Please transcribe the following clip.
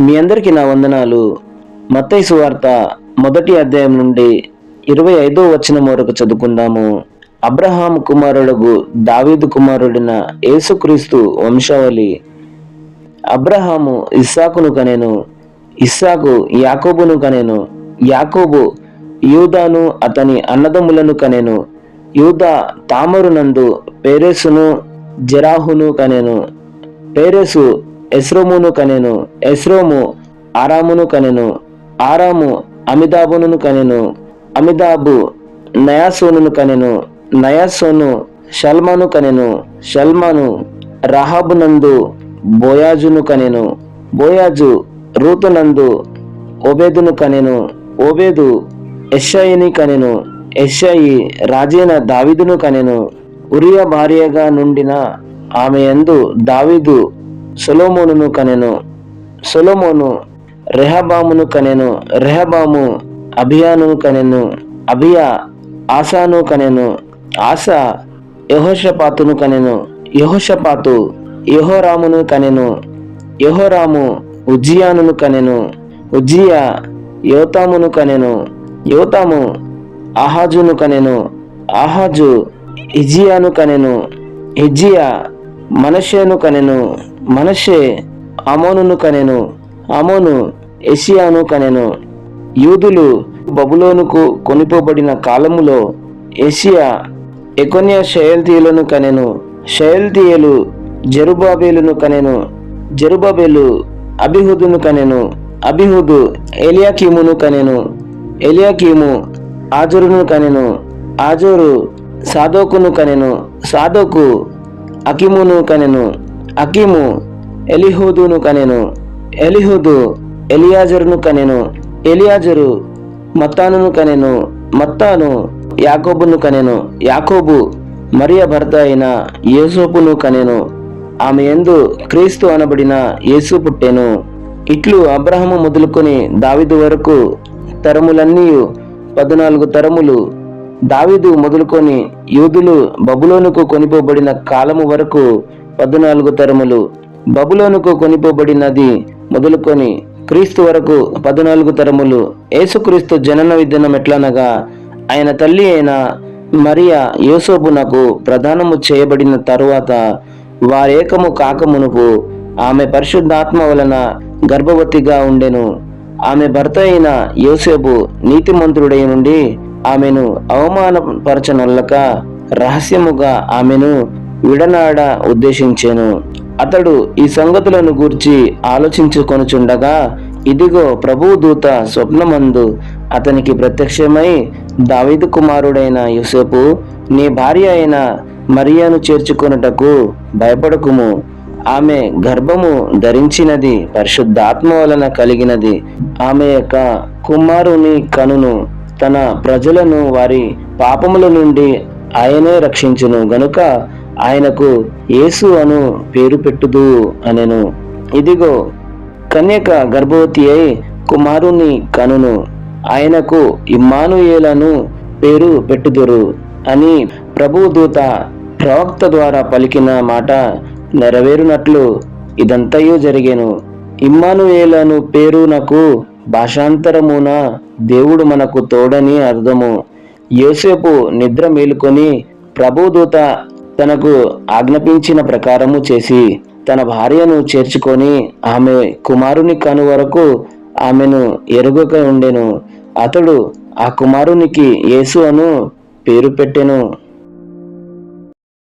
మీ అందరికీ నా వందనాలు. మత్తయి సువార్త మొదటి అధ్యాయం నుండి ఇరవై ఐదో వచనం వరకు చదువుకుందాము. అబ్రహాం కుమారుడుగు దావీదు కుమారుడిన యేసుక్రీస్తు వంశావళి. అబ్రహాము ఇస్సాకును కనెను ఇస్సాకు యాకోబును కనెను యాకోబు యూదాను అతని అన్నదమ్ములను కనెను యూదా తామరునందు పేరేసును జరాహును కనెను పేరేసు ఎస్రోమును కనెను ఎస్రోము ఆరామును కనెను ఆరాము అమిదాబును కనెను అమిదాబు నయాసోను కనెను నయాసోను షల్మాను కనెను షల్మాను రహాబునందు బోయాజును కనెను బోయాజు రూతునందు ఓబేదును కనెను ఓబేదు ఎషాయిని కనెను ఎషాయి రాజైన దావిదును కనెను. ఉరియ భార్యగా నుండిన ఆమె యందు దావీదు సొలోమోనును కనెను. సొలోమోను రెహబామును కనెను. రెహబాము అభియాను కనెను. అభియా ఆసాను కనెను. ఆస యహోషపాతును కనెను. యహోషపాతు యహోరామును కనెను. యహోరాము ఉజ్జియానును కనెను. ఉజ్జియా యోతామును కనెను. యోతాము ఆహాజును కనెను. ఆహాజు ఇజియాను కనెను. ఇజియా మనషేను కనెను. మనషే అమోనును కనెను అమోను ఎషియాను కనెను. యూదులు బబులోనుకు కొనిపోబడిన కాలములో ఏషియా ఎకొన్య షయల్తీయులను కనెను షయల్తీయులు జరుబాబేలును కనెను జరుబాబేలు అభిహుదును కనెను అభిహుదు ఎలియాకీమును కనెను ఎలియాకీము ఆజరును కనెను ఆజోరు సాదోకును కనెను సాదోకు అకిమును కనెను. అకీము ఎలిహూదును కనెను ఎలిహూదు ఎలియాజరును కనెను ఎలియాజరు మత్తానును కనెను మత్తాను యాకోబును కనెను యాకోబు మరియ భర్త అయిన యేసోపును కనెను. ఆమె ఎందు క్రీస్తు అనబడిన యేసు పుట్టెను. ఇట్లు అబ్రహము మొదలుకొని దావిదు వరకు తరములన్నీ పద్నాలుగు తరములు. దావీదు మొదలుకొని యూదులు బబులోనుకు కొనిపోబడిన కాలము వరకు పద్నాలుగు తరములు బబులోనుకు కొనిపోబడినది మొదలుకొని క్రీస్తు వరకు పద్నాలుగు తరములు యేసుక్రీస్తు జనన విధానం ఎట్లనగా ఆయన తల్లి అయిన మరియా యోసోపునకు ప్రధానము చేయబడిన తరువాత వారేకము కాకమునుపు ఆమె పరిశుద్ధాత్మ వలన గర్భవతిగా ఉండెను. ఆమె భర్త అయిన యోసేపు నీతిమంతుడై నుండి ఆమెను అవమానపరచనొల్లక రహస్యముగా ఆమెను విడనాడ ఉద్దేశించాను. అతడు ఈ సంగతులను గూర్చి ఆలోచించుకొనుచుండగా ఇదిగో ప్రభువు దూత స్వప్నమందు అతనికి ప్రత్యక్షమై దావీదు కుమారుడైన యుసేపు నీ భార్య అయిన మరియాను చేర్చుకొనుటకు భయపడకుము. ఆమె గర్భము ధరించినది పరిశుద్ధాత్మ వలన కలిగినది. ఆమె యొక్క కుమారుని కనును తన ప్రజలను వారి పాపముల నుండి ఆయనే రక్షించును. గనుక ఆయనకు యేసు అను పేరు పెట్టుదు అనెను. ఇదిగో కన్యక గర్భవతి అయి కుమారుని కనును. ఆయనకు ఇమ్మానుయేలను పేరు పెట్టుదురు అని ప్రభుదూత ప్రవక్త ద్వారా పలికిన మాట నెరవేరునట్లు ఇదంతయు జరిగేను. ఇమ్మానుయేలను పేరు నాకు భాషాంతరమున దేవుడు మనకు తోడని అర్థము. యోసేపు నిద్ర మేలుకొని ప్రభుదూత తనకు ఆజ్ఞాపించిన ప్రకారము చేసి తన భార్యను చేర్చుకొని ఆమె కుమారుని కను వరకు ఆమెను ఎరుగక ఉండెను. అతడు ఆ కుమారునికి యేసు అను పేరు పెట్టెను.